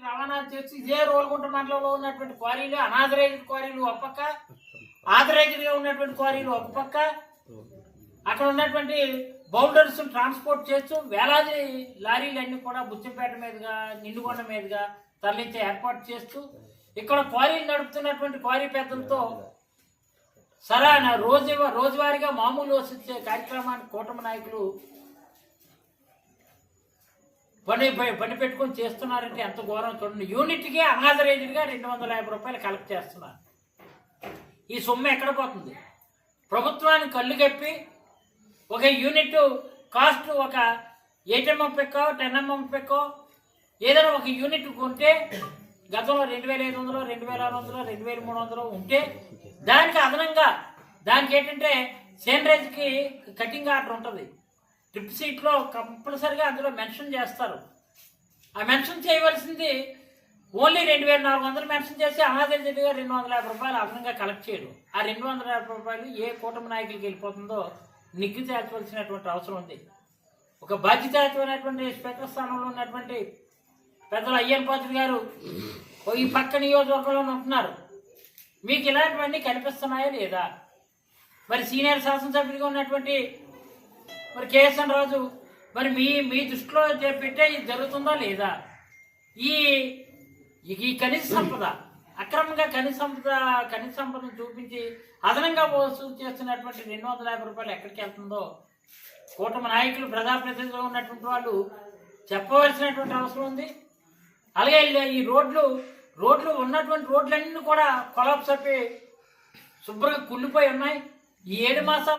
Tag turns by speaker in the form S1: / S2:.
S1: రవాణా చేసి ఇదే రోల్గుంట మండలంలో ఉన్నటువంటి క్వారీలు అనాథరైజ్డ్ క్వారీలు ఒక పక్క ఆథరైజ్డ్గా ఉన్నటువంటి క్వారీలు ఒక పక్క అక్కడ ఉన్నటువంటి బౌండర్స్ ట్రాన్స్పోర్ట్ చేస్తూ వేలాది లారీలన్నీ కూడా బుచ్చంపేట మీదుగా నిండుగొండ మీదుగా తరలించే ఏర్పాటు చేస్తూ ఇక్కడ క్వారీలు నడుపుతున్నటువంటి క్వారీ పెద్దలతో సరైన రోజు రోజువారీగా మామూలు వసించే కార్యక్రమాన్ని కూటమి నాయకులు పని పని పెట్టుకొని చేస్తున్నారంటే ఎంత ఘోరం చూడండి. యూనిట్కి అనాథరైజ్డ్గా రెండు వందల యాభై రూపాయలు కలెక్ట్ చేస్తున్నారు. ఈ సొమ్ము ఎక్కడ పోతుంది? ప్రభుత్వానికి కళ్ళు కప్పి ఒక యూనిట్ కాస్ట్ ఒక ఎయిట్ ఎంఎం పెక్కో టెన్ ఎంఎం పెక్కో ఏదైనా ఒక యూనిట్ కొంటే గతంలో రెండు వేల ఐదు వందలు రెండు వేల ఆరు వందలు రెండు వేల మూడు వందలు ఉంటే దానికి అదనంగా దానికి ఏంటంటే సేనరైజ్కి కటింగ్ ఆర్డర్ ఉంటుంది. ట్రిప్ సీట్లో కంపల్సరిగా అందులో మెన్షన్ చేస్తారు. ఆ మెన్షన్ చేయవలసింది ఓన్లీ రెండు వేల నాలుగు వందలు మెన్షన్ చేసి అనాథరిగా రెండు వందల యాభై రూపాయలు అదనంగా కలెక్ట్ చేయడం ఆ రెండు వందల యాభై రూపాయలు ఏ కూటమి నాయకులకి వెళ్ళిపోతుందో నిగ్గు తేల్చవలసినటువంటి అవసరం ఉంది. ఒక బాధ్యతాయుతమైనటువంటి స్పీకర్ స్థానంలో ఉన్నటువంటి పెద్దలు అయ్యన్ పాత్రి గారు ఓ ఈ పక్క నియోజకవర్గంలో ఉంటున్నారు. మీకు ఇలాంటివన్నీ కనిపిస్తున్నాయా లేదా? మరి సీనియర్ శాసనసభ్యుడిగా ఉన్నటువంటి మరి కేఎస్ఎన్ రాజు మరి మీ మీ దృష్టిలో పెట్టే ఇది జరుగుతుందా లేదా? ఈ ఈ ఖనిజ సంపద అక్రమంగా ఖనిజ సంపద ఖనిజ సంపదను చూపించి అదనంగా వసూలు చేస్తున్నటువంటి రెండు వందల యాభై రూపాయలు ఎక్కడికి వెళ్తుందో? కూటమి నాయకులు ప్రజాప్రతినిధులు ఉన్నటువంటి వాళ్ళు చెప్పవలసినటువంటి అవసరం ఉంది. అలాగే ఈ- ఈ రోడ్లు రోడ్లు ఉన్నటువంటి రోడ్లన్నీ కూడా కొలాప్స్ అయిపోయి శుభ్రంగా కుళ్ళిపోయి ఉన్నాయి. ఈ ఏడు మాసాలు